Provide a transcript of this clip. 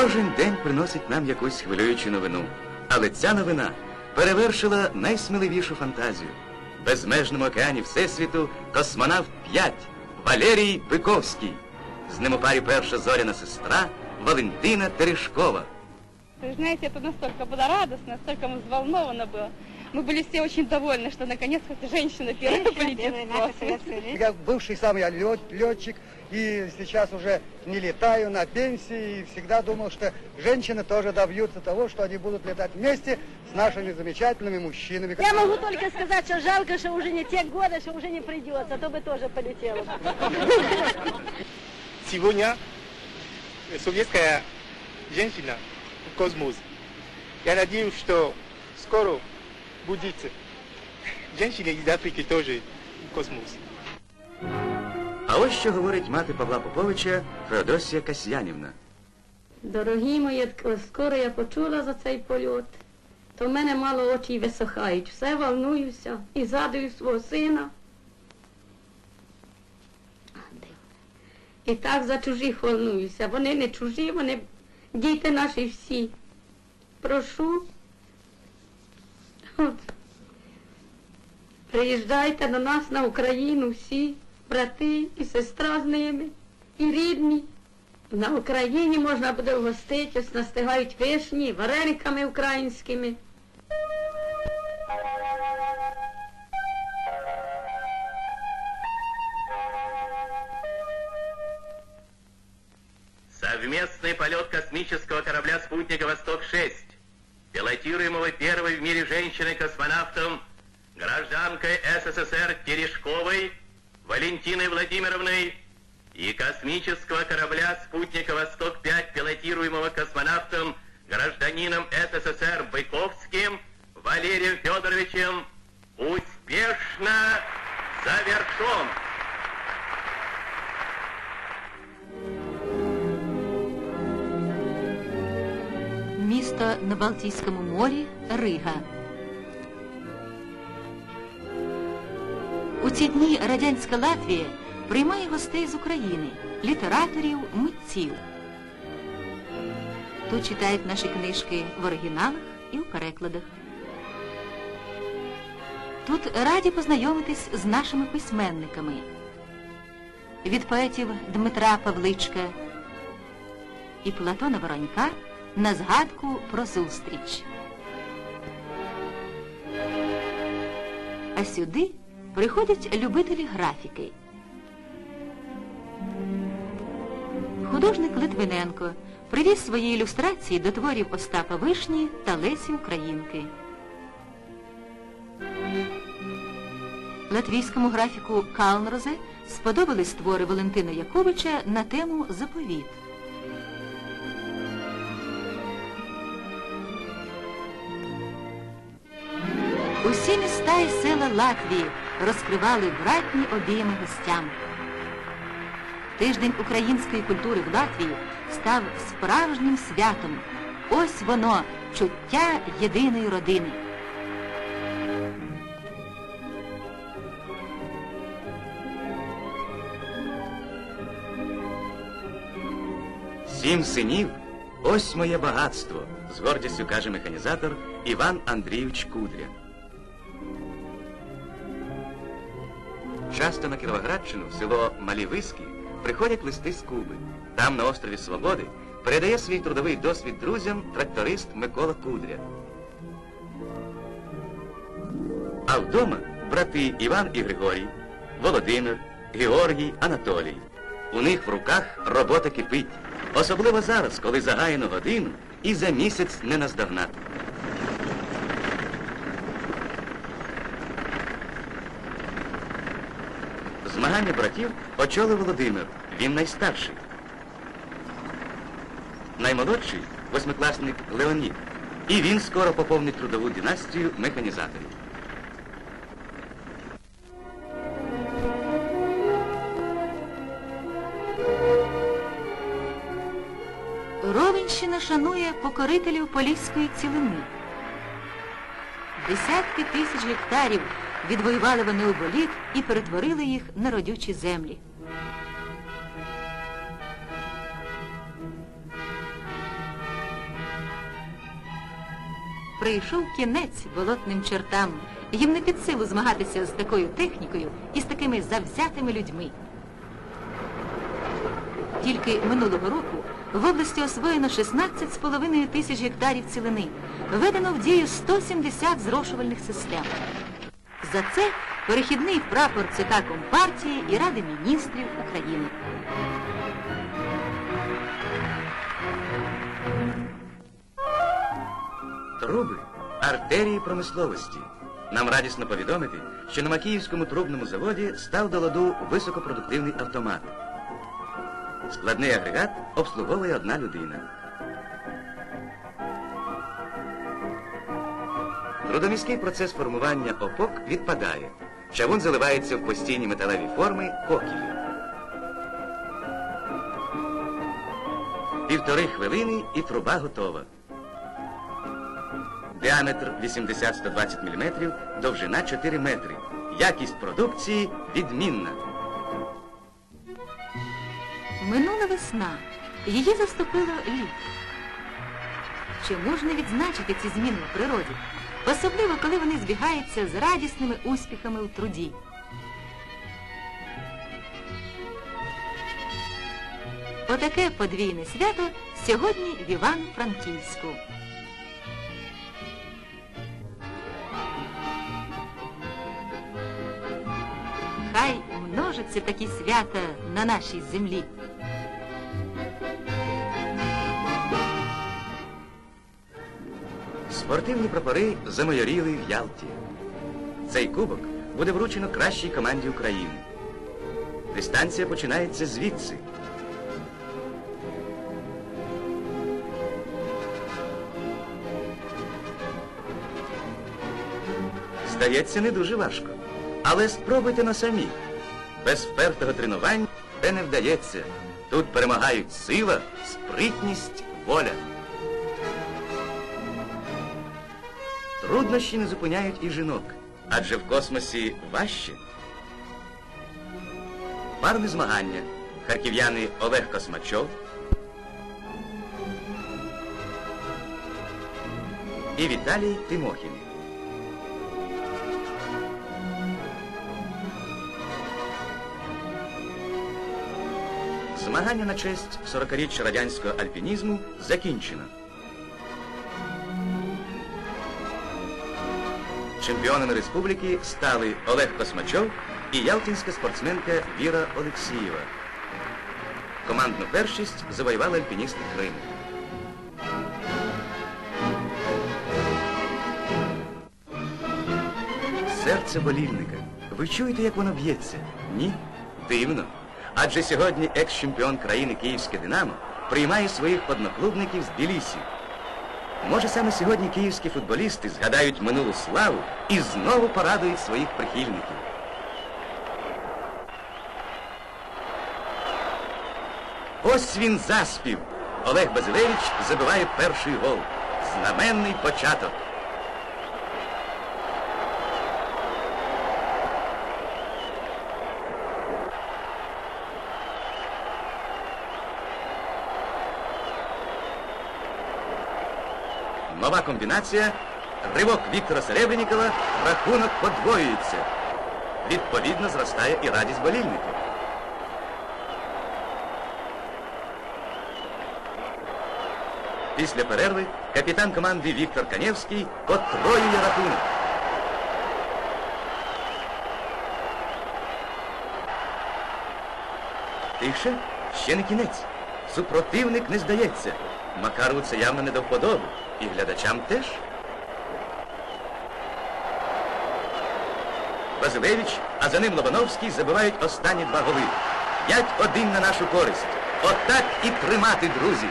Кожен день приносить нам якусь хвилюючу новину. Але ця новина перевершила найсміливішу фантазію. В безмежному океані Всесвіту космонавт 5 Валерій Биковський. З ним у парі перша зоряна сестра Валентина Терешкова. Вы знаете, это настолько было радостно, настолько мы взволнованы было. Мы были все очень довольны, что наконец хоть женщина первая полетит в космос. Я бывший сам я лет, летчик, и сейчас уже не летаю на пенсии, и всегда думал, что женщины тоже добьются того, что они будут летать вместе с нашими замечательными мужчинами. Я могу только сказать, что жалко, что уже не те годы, что уже не придется, а то бы тоже полетела. Сегодня советская женщина в космос. Я надеюсь, что скоро будет женщина из Африки тоже космос. А ось що говорить мати Павла Поповича Феодосія Касьянівна. Дорогі мої, скоро я почула за цей польот, то в мене мало очі висохають. Все волнуюся і згадую свого сина. І так за чужих волнуюся. Вони не чужі, вони діти наші всі. Прошу. От. Приїжджайте до нас на Україну всі, брати і сестра з ними, і рідні. На Україні можна буде вгостити, ось настигають вишні, варениками українськими. Совместный полет космического корабля «Спутника Восток-6», пилотируемого первой в мире женщиной-космонавтом, гражданкой СССР Терешковой Валентиной Владимировной и космического корабля «Спутника Восток-5», пилотируемого космонавтом, гражданином СССР Быковским Валерием Федоровичем, успешно завершен. На Балтійському морі Рига. У ці дні радянська Латвія приймає гостей з України, літераторів, митців. Тут читають наші книжки в оригіналах і в перекладах. Тут раді познайомитись з нашими письменниками. Від поетів Дмитра Павличка і Платона Воронька на згадку про зустріч. А сюди приходять любителі графіки. Художник Литвиненко привіз свої ілюстрації до творів Остапа Вишні та Лесі Українки. Латвійському графіку Калнрозе сподобались твори Валентина Яковича на тему Заповіт. Усі міста і села Латвії розкривали братні обійми гостям. Тиждень української культури в Латвії став справжнім святом. Ось воно чуття єдиної родини. Сім синів ось моє багатство, з гордістю каже механізатор Іван Андрійович Кудря. Часто на Кіровоградщину, село Малівиськи, приходять листи з Куби. Там, на острові Свободи, передає свій трудовий досвід друзям тракторист Микола Кудря. А вдома брати Іван і Григорій, Володимир, Георгій, Анатолій. У них в руках робота кипить. Особливо зараз, коли загаяну годину і за місяць не наздогнати. Змагання братів очолив Володимир. Він найстарший. Наймолодший восьмикласник Леонід. І він скоро поповнить трудову династію механізаторів. Ровенщина шанує покорителів Поліської цілини. Десятки тисяч гектарів відвоювали вони у боліт і перетворили їх на родючі землі. прийшов кінець болотним чортам. Їм не під силу змагатися з такою технікою і з такими завзятими людьми. Тільки минулого року в області освоєно 16,5 тисяч гектарів цілини. Введено в дію 170 зрошувальних систем. За це перехідний прапор ЦК Компартії і Ради міністрів України. Труби артерії промисловості. Нам радісно повідомити, що на Макіївському трубному заводі став до ладу високопродуктивний автомат. Складний агрегат обслуговує одна людина. Трудоміський процес формування опок відпадає. Чавун заливається в постійні металеві форми кокілі. Півтори хвилини і труба готова. Діаметр 80-120 мм, довжина 4 метри. Якість продукції відмінна. Минула весна. Її заступило літо. Чи можна відзначити ці зміни в природі? Особливо, коли вони збігаються з радісними успіхами у труді. Отаке подвійне свято сьогодні в Івано-Франківську. Хай множаться такі свята на нашій землі. Спортивні прапори замайоріли в Ялті. Цей кубок буде вручено кращій команді України. Дистанція починається звідси. Здається, не дуже важко. Але спробуйте на самі. Без впертого тренування це не вдається. Тут перемагають сила, спритність, воля. Труднощі не зупиняють і жінок, адже в космосі важче. Парне змагання. Харків'яни Олег Космачов і Віталій Тимохін. Змагання на честь 40-річчя радянського альпінізму закінчено. Чемпіонами республіки стали Олег Космачов і ялтинська спортсменка Віра Олексієва. Командну першість завоювали альпіністи Криму. Серце болільника. Ви чуєте, як воно б'ється? Ні? Дивно. Адже сьогодні екс-чемпіон країни Київське Динамо приймає своїх одноклубників з Білісі. Може, саме сьогодні київські футболісти згадають минулу славу і знову порадують своїх прихильників. Ось він заспів. Олег Базилевич забиває перший гол. Знаменний початок. Нова комбінація. Ривок Віктора Серебреннікова. Рахунок подвоюється. Відповідно зростає і радість болільників. Після перерви капітан команди Віктор Канєвський потроює рахунок. Тише, ще не кінець. Супротивник не здається. Макарову це явно не до вподоби. І глядачам теж. Базилевич, а за ним Лобановський забивають останні два голи. 5-1 на нашу користь. Отак і тримати, друзі.